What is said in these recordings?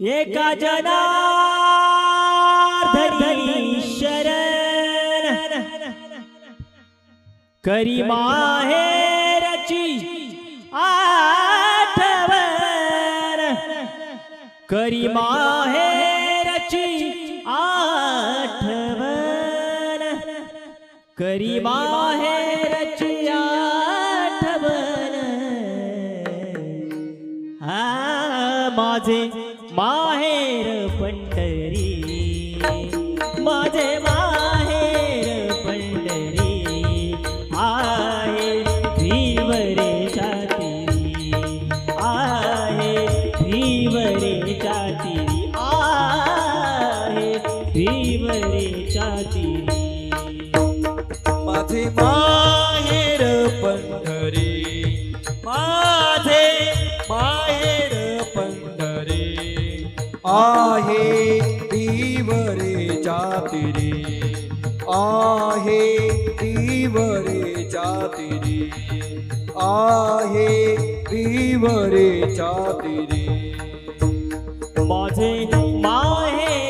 एका जनार्दनी शरण. करी माहेरची आठवण. करी माहेरची करी माहेरची आठवण हा माझे माहेर आहे तीवरे जातिरी आहे तीवरे जातिरी आहे तीवरे जातिरी माझे माहे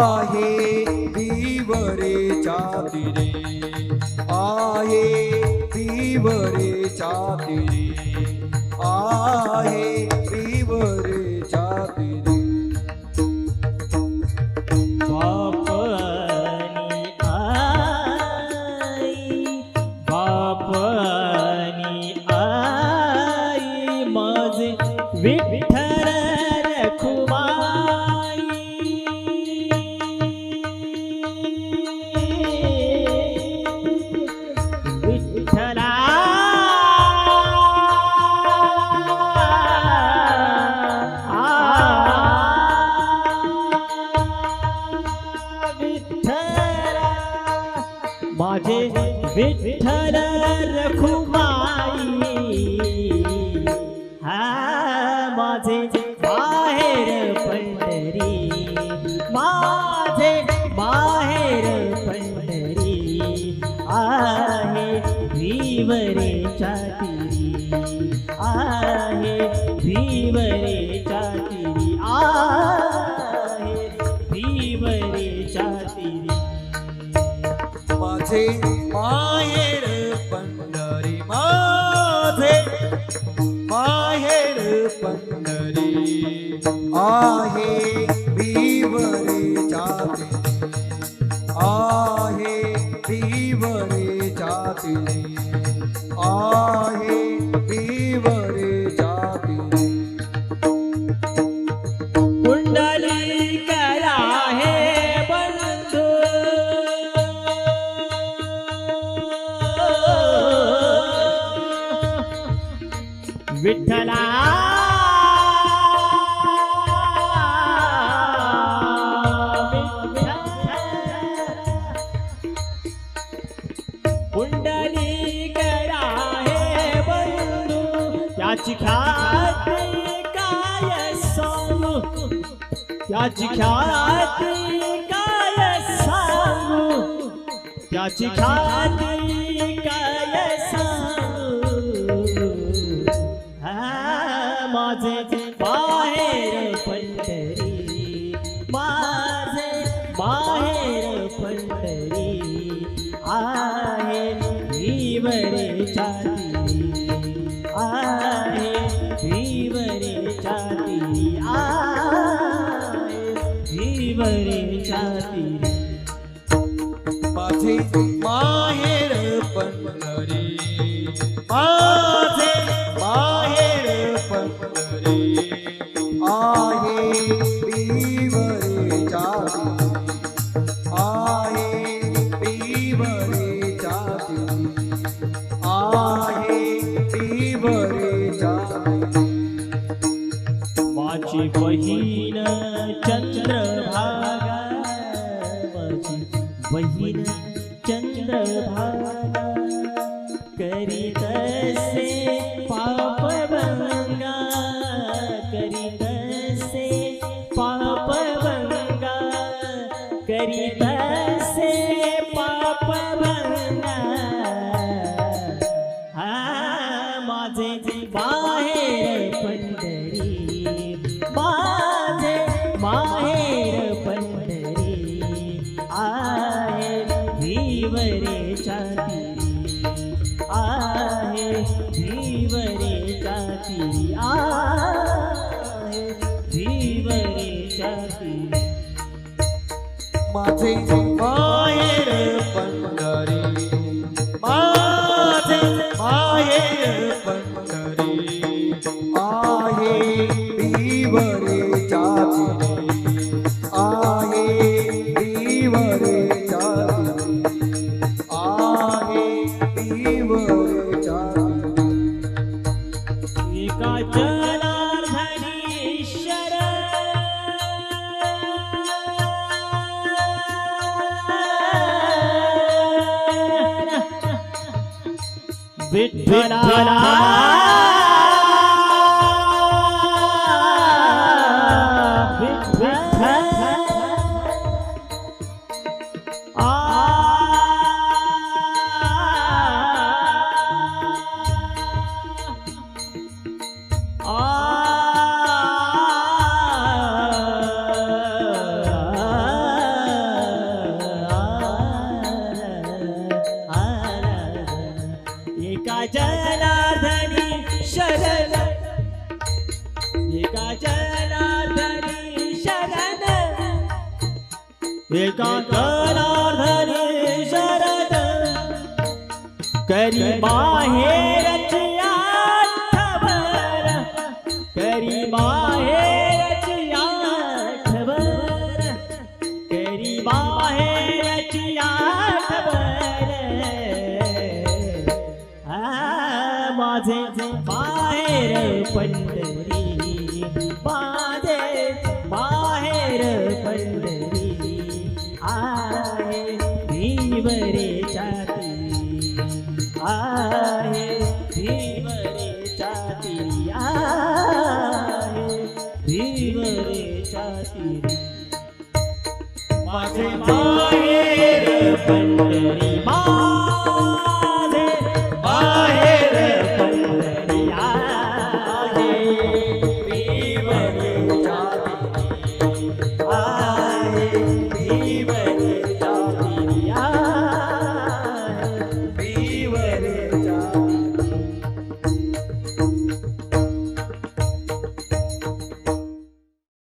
आहे दिवरे चातिरे. आहे दिवरे चातिरे. आहे दिवरे चातिरे. बाप आणि आई बाप आणि आई माझे विठ्ठल भीवरे चातिरी आहे भीवरे चातिरी आहे भीवरे चातिरी माझे माहेर पंढरी माझे माहेर पंढरी आहे. त्याची ख्याती काय सांगू. त्याची ख्याती काय सांगू. हा माझे बाहेर पंढरी माझे बाहेर पंढरी आहे भीवरे छाती आहे भीवरे छाती आ भीवरे छाती माझे माहेर पंढरी माझे माहेर पंढरी आहे भीवरे जाती. आहे भीवरे भीत माझे बाहेर पंढरी माझे बाहेर Oh. एका चरणाधरी शरण. एका चरणाधरी शरण. करी बाहेर करी बाहेर आठवर करी बाहेरची आठवर माझे बाहेर पण মাঝে মায়ে